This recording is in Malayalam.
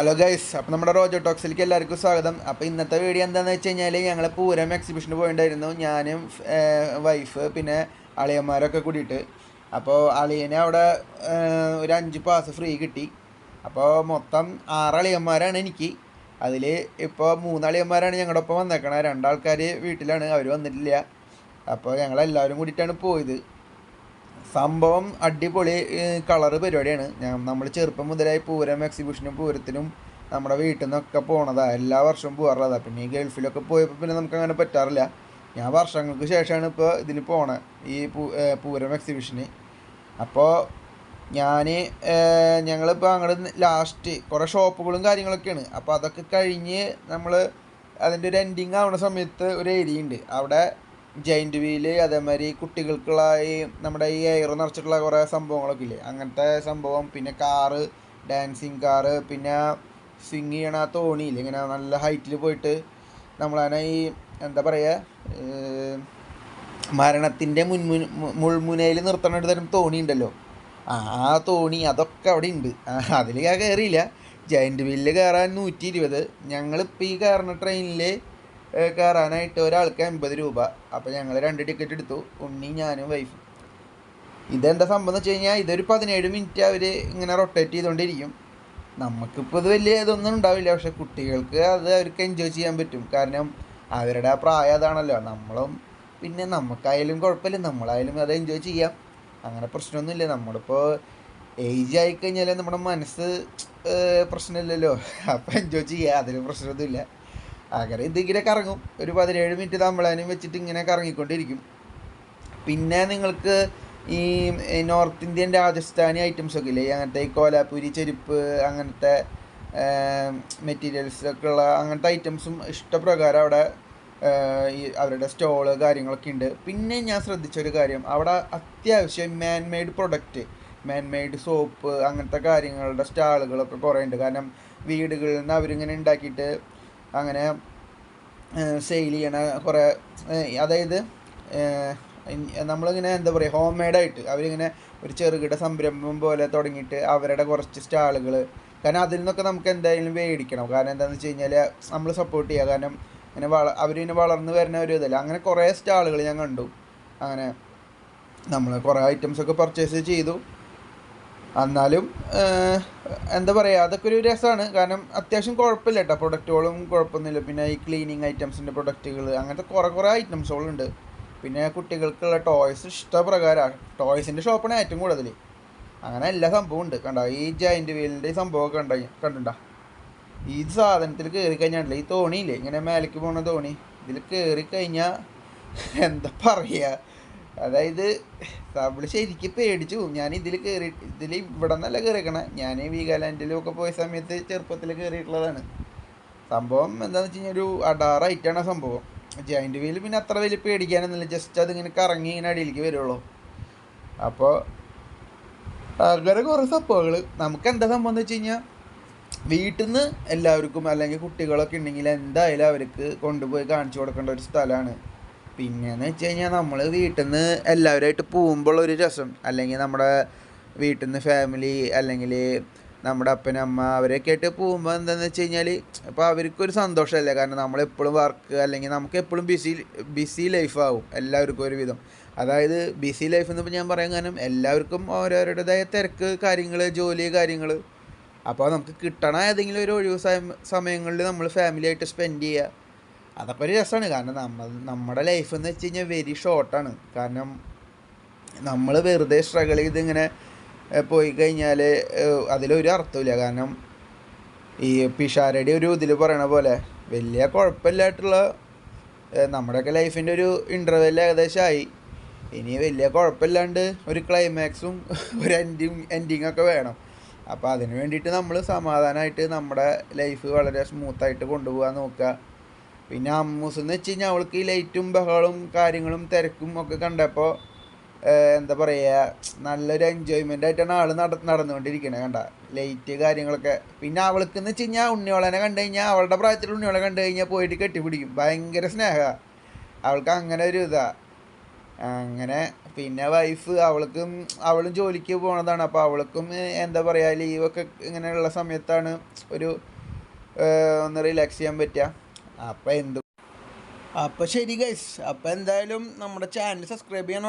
ഹലോ ഗൈസ് അപ്പോൾ നമ്മുടെ റോജോ ടോക്സിലേക്ക് എല്ലാവർക്കും സ്വാഗതം. അപ്പോൾ ഇന്നത്തെ വീഡിയോ എന്താണെന്ന് വെച്ച് കഴിഞ്ഞാൽ ഞങ്ങൾ പൂരം എക്സിബിഷന് പോയിട്ടുണ്ടായിരുന്നു ഞാനും വൈഫ് പിന്നെ അളിയന്മാരൊക്കെ കൂടിയിട്ട്. അപ്പോൾ അളിയനെ അവിടെ ഒരു അഞ്ച് പാസ് ഫ്രീ കിട്ടി. അപ്പോൾ മൊത്തം ആറ് അളിയന്മാരാണ് എനിക്ക്. അതിൽ ഇപ്പോൾ മൂന്ന് അളിയന്മാരാണ് ഞങ്ങളുടെ ഒപ്പം വന്നേക്കണത് രണ്ടാൾക്കാർ വീട്ടിലാണ്. അവർ വന്നിട്ടില്ല. അപ്പോൾ ഞങ്ങളെല്ലാവരും കൂടിയിട്ടാണ് പോയത്. സംഭവം അടിപൊളി കളറ് പരിപാടിയാണ്. ഞാൻ നമ്മൾ ചെറുപ്പം മുതലായി പൂരം എക്സിബിഷനും പൂരത്തിനും നമ്മുടെ വീട്ടിൽ നിന്നൊക്കെ പോണതാണ് എല്ലാ വർഷവും പോകാറുള്ളതാണ് പിന്നെ ഈ ഗൾഫിലൊക്കെ പോയപ്പോൾ പിന്നെ നമുക്ക് അങ്ങനെ പറ്റാറില്ല. ഞാൻ വർഷങ്ങൾക്ക് ശേഷമാണ് ഇപ്പോൾ ഇതിന് പോണത് ഈ പൂരം എക്സിബിഷന് അപ്പോൾ ഞാൻ ഞങ്ങളിപ്പോൾ അങ്ങോട്ട് ലാസ്റ്റ് കുറേ ഷോപ്പുകളും കാര്യങ്ങളൊക്കെയാണ്. അപ്പോൾ അതൊക്കെ കഴിഞ്ഞ് നമ്മൾ അതിന്റെ ഒരു എൻഡിങ് ആവുന്ന സമയത്ത് ഒരു ഏരിയ ഉണ്ട്. അവിടെ ജൈന്റ് വീൽ അതേമാതിരി കുട്ടികൾക്കുള്ള ഈ നമ്മുടെ ഈ എയർ നിറച്ചിട്ടുള്ള കുറേ സംഭവങ്ങളൊക്കെ ഇല്ലേ? അങ്ങനത്തെ സംഭവം പിന്നെ കാറ് ഡാൻസിങ് കാറ് പിന്നെ സ്വിങ് ചെയ്യണ ആ ഇങ്ങനെ നല്ല ഹൈറ്റിൽ പോയിട്ട് നമ്മളതിനെ ഈ എന്താ പറയുക മരണത്തിന്റെ മുൻമുൻ മുൾമുനയിൽ നിർത്തണ ഒരു തരം തോണി ഉണ്ടല്ലോ ആ ആ തോണി അതൊക്കെ അവിടെ ഉണ്ട് അതിൽ ഞാൻ കയറിയില്ല ജയന്റ് വീലിൽ കയറാൻ നൂറ്റി ഇരുപത്. ഞങ്ങളിപ്പോൾ ഈ കയറുന്ന ട്രെയിനിൽ കയറാനായിട്ട് ഒരാൾക്ക് എൺപത് രൂപ. അപ്പോൾ ഞങ്ങൾ രണ്ട് ടിക്കറ്റ് എടുത്തു ഉണ്ണി ഞാനും വൈഫും ഇതെന്താ സംഭവം എന്ന് വെച്ച് കഴിഞ്ഞാൽ ഇതൊരു പതിനേഴ് മിനിറ്റ് അവർ ഇങ്ങനെ റൊട്ടേറ്റ് ചെയ്തുകൊണ്ടിരിക്കും നമുക്കിപ്പോൾ ഇത് വലിയ ഇതൊന്നും ഉണ്ടാവില്ല പക്ഷെ കുട്ടികൾക്ക് അത് അവർക്ക് എൻജോയ് ചെയ്യാൻ പറ്റും. കാരണം അവരുടെ ആ പ്രായം അതാണല്ലോ. നമ്മളും പിന്നെ നമുക്കായാലും കുഴപ്പമില്ല നമ്മളായാലും അത് എൻജോയ് ചെയ്യാം. അങ്ങനെ പ്രശ്നമൊന്നുമില്ല. നമ്മളിപ്പോൾ ഏജ് ആയിക്കഴിഞ്ഞാൽ നമ്മുടെ മനസ്സ് പ്രശ്നമില്ലല്ലോ. അപ്പോൾ എൻജോയ് ചെയ്യാം. അതിന് പ്രശ്നമൊന്നുമില്ല. അങ്ങനെ ഇതിങ്ങനെ കറങ്ങും. ഒരു പതിനേഴ് മിനിറ്റ് തമ്പളാനും വെച്ചിട്ട് ഇങ്ങനെ കറങ്ങിക്കൊണ്ടിരിക്കും. പിന്നെ നിങ്ങൾക്ക് ഈ നോർത്ത് ഇന്ത്യൻ രാജസ്ഥാനി ഐറ്റംസ് ഒക്കെ ഇല്ലേ? അങ്ങനത്തെ ഈ കോലാപ്പൂരി ചെരുപ്പ് അങ്ങനത്തെ മെറ്റീരിയൽസൊക്കെ ഉള്ള അങ്ങനത്തെ ഐറ്റംസും ഇഷ്ടപ്രകാരം അവിടെ ഈ അവരുടെ സ്റ്റോൾ കാര്യങ്ങളൊക്കെ ഉണ്ട്. പിന്നെ ഞാൻ ശ്രദ്ധിച്ചൊരു കാര്യം. അവിടെ അത്യാവശ്യം man made product man made soap അങ്ങനത്തെ കാര്യങ്ങളുടെ സ്റ്റാളുകളൊക്കെ കുറേ ഉണ്ട്. കാരണം വീടുകളിൽ നിന്ന് അവരിങ്ങനെ ഉണ്ടാക്കിയിട്ട് അങ്ങനെ സെയിൽ ചെയ്യണ കുറേ അതായത് നമ്മളിങ്ങനെ എന്താ പറയുക ഹോം മെയ്ഡായിട്ട് അവരിങ്ങനെ ഒരു ചെറുകിട സംരംഭം പോലെ തുടങ്ങിയിട്ട് അവരുടെ കുറച്ച് സ്റ്റാളുകൾ കാരണം അതിൽ നിന്നൊക്കെ നമുക്ക് എന്തായാലും വേടിക്കണം. കാരണം എന്താണെന്ന് വെച്ച് കഴിഞ്ഞാൽ നമ്മൾ സപ്പോർട്ട് ചെയ്യുക കാരണം ഇങ്ങനെ വള അവരിങ്ങനെ വളർന്നു വരുന്ന ഒരു ഇതല്ല. അങ്ങനെ കുറേ സ്റ്റാളുകൾ ഞാൻ കണ്ടു. അങ്ങനെ നമ്മൾ കുറേ ഐറ്റംസൊക്കെ പർച്ചേസ് ചെയ്തു. എന്നാലും എന്താ പറയുക അതൊക്കെ ഒരു രസമാണ് കാരണം അത്യാവശ്യം കുഴപ്പമില്ല കേട്ടോ പ്രൊഡക്റ്റുകളും കുഴപ്പമൊന്നുമില്ല. പിന്നെ ഈ ക്ലീനിങ് ഐറ്റംസിന്റെ പ്രൊഡക്റ്റുകൾ അങ്ങനത്തെ കുറേ കുറേ ഐറ്റംസുകളുണ്ട് പിന്നെ കുട്ടികൾക്കുള്ള ടോയ്സ് ഇഷ്ടപ്രകാരമാണ് ടോയ്സിന്റെ ഷോപ്പാണ് ഏറ്റവും കൂടുതൽ. അങ്ങനെ എല്ലാ സംഭവവും ഉണ്ട്. കണ്ടോ? ഈ ജയന്റ് വീലിന്റെ സംഭവമൊക്കെ കണ്ട? കണ്ടിട്ടുണ്ടോ? ഈ സാധനത്തിൽ കയറി കഴിഞ്ഞാൽ ഈ തോണിയില്ലേ? ഇങ്ങനെ മേലേക്ക് പോണ തോണി. ഇതിൽ കയറി കഴിഞ്ഞാൽ എന്താ പറയുക അതായത് നമ്മൾ ശരിക്കും പേടിച്ചു. ഞാൻ ഇതിൽ കയറി ഇതിൽ ഇവിടെ നിന്നല്ല കയറിയേക്കണേ ഞാൻ വീഗാലാൻഡിലും ഒക്കെ പോയ സമയത്ത് ചെറുപ്പത്തിൽ കയറിയിട്ടുള്ളതാണ് സംഭവം എന്താണെന്ന് വെച്ച് കഴിഞ്ഞാൽ ഒരു അടാറായിട്ടാണ് സംഭവം. ജോയിന്റ് വീൽ പിന്നെ അത്ര വലിയ പേടിക്കാനൊന്നുമില്ല. ജസ്റ്റ് അതിങ്ങനെ കറങ്ങി ഇങ്ങനെ അടിയിലേക്ക് വരുള്ളൂ. അപ്പോൾ അങ്ങനെ കുറേ സംഭവങ്ങൾ നമുക്ക് എന്താ സംഭവം എന്ന് വെച്ച് കഴിഞ്ഞാൽ വീട്ടിൽ നിന്ന് എല്ലാവർക്കും അല്ലെങ്കിൽ കുട്ടികളൊക്കെ ഉണ്ടെങ്കിൽ എന്തായാലും അവർക്ക് കൊണ്ടുപോയി കാണിച്ചു കൊടുക്കേണ്ട ഒരു സ്ഥലമാണ്. പിന്നെന്ന് വെച്ച് കഴിഞ്ഞാൽ നമ്മൾ വീട്ടിൽ നിന്ന് എല്ലാവരുമായിട്ട് ഒരു രസം. അല്ലെങ്കിൽ നമ്മുടെ വീട്ടിൽ നിന്ന് ഫാമിലി അല്ലെങ്കിൽ നമ്മുടെ അപ്പനമ്മ അവരൊക്കെ ആയിട്ട് പോകുമ്പോൾ എന്താണെന്ന് വെച്ച് കഴിഞ്ഞാൽ ഇപ്പോൾ അവർക്കൊരു സന്തോഷമല്ലേ കാരണം നമ്മളെപ്പോഴും വർക്ക് അല്ലെങ്കിൽ നമുക്ക് എപ്പോഴും ബിസി ബിസി ലൈഫാവും എല്ലാവർക്കും ഒരുവിധം അതായത് ബിസി ലൈഫ് എന്ന് ഞാൻ പറയാൻ കാരണം എല്ലാവർക്കും ഓരോരുടേതായ തിരക്ക് കാര്യങ്ങൾ ജോലി കാര്യങ്ങൾ അപ്പോൾ നമുക്ക് കിട്ടണ ഏതെങ്കിലും ഒരു ഒഴിവ് സമയങ്ങളിൽ നമ്മൾ ഫാമിലിയായിട്ട് സ്പെൻഡ് ചെയ്യുക അതൊക്കെ ഒരു രസമാണ് കാരണം നമ്മൾ നമ്മുടെ ലൈഫ് എന്ന് വെച്ച് കഴിഞ്ഞാൽ വെരി ഷോർട്ടാണ് കാരണം നമ്മൾ വെറുതെ സ്ട്രഗിൾ ചെയ്ത് ഇങ്ങനെ പോയി കഴിഞ്ഞാൽ അതിലൊരു അർത്ഥമില്ല കാരണം ഈ പിഷാരടി ഒരു ഇതിൽ പറയണ പോലെ വലിയ കുഴപ്പമില്ലായിട്ടുള്ള നമ്മുടെയൊക്കെ ലൈഫിന്റെ ഒരു ഇന്റർവെൽ ഏകദേശമായി ഇനി വലിയ കുഴപ്പമില്ലാണ്ട് ഒരു ക്ലൈമാക്സും ഒരു എൻഡിങ് എൻഡിങ് ഒക്കെ വേണം. അപ്പോൾ അതിന് വേണ്ടിയിട്ട് നമ്മൾ സമാധാനമായിട്ട് നമ്മുടെ ലൈഫ് വളരെ സ്മൂത്തായിട്ട് കൊണ്ടുപോകാൻ നോക്കുക. പിന്നെ അമ്മൂസ് എന്ന് വെച്ച് കഴിഞ്ഞാൽ അവൾക്ക് ഈ ലൈറ്റും ബഹളും കാര്യങ്ങളും തിരക്കും ഒക്കെ കണ്ടപ്പോൾ എന്താ പറയുക നല്ലൊരു എൻജോയ്മെന്റ് ആയിട്ടാണ് ആൾ നട നടന്നുകൊണ്ടിരിക്കണത് കണ്ട. ലൈറ്റ് കാര്യങ്ങളൊക്കെ. പിന്നെ അവൾക്ക് എന്ന് വെച്ച് കഴിഞ്ഞാൽ ഉണ്ണിയോളനെ കണ്ടു കഴിഞ്ഞാൽ അവളുടെ പ്രായത്തിൽ ഉണ്ണിയോളെ കണ്ടു കഴിഞ്ഞാൽ പോയിട്ട് കെട്ടിപ്പിടിക്കും. ഭയങ്കര സ്നേഹമാണ് അവൾക്ക് അങ്ങനെ ഒരു ഇതാ. അങ്ങനെ പിന്നെ വൈഫ് അവൾക്കും അവളും ജോലിക്ക് പോണതാണ്. അപ്പോൾ അവൾക്കും എന്താ പറയുക ലീവൊക്കെ ഇങ്ങനെയുള്ള സമയത്താണ് ഒരു ഒന്ന് റിലാക്സ് ചെയ്യാൻ പറ്റുക അപ്പോൾ എന്ത് അപ്പോൾ ശരി ഗൈസ് അപ്പോൾ എന്തായാലും നമ്മുടെ ചാനൽ സബ്സ്ക്രൈബ് ചെയ്യാൻ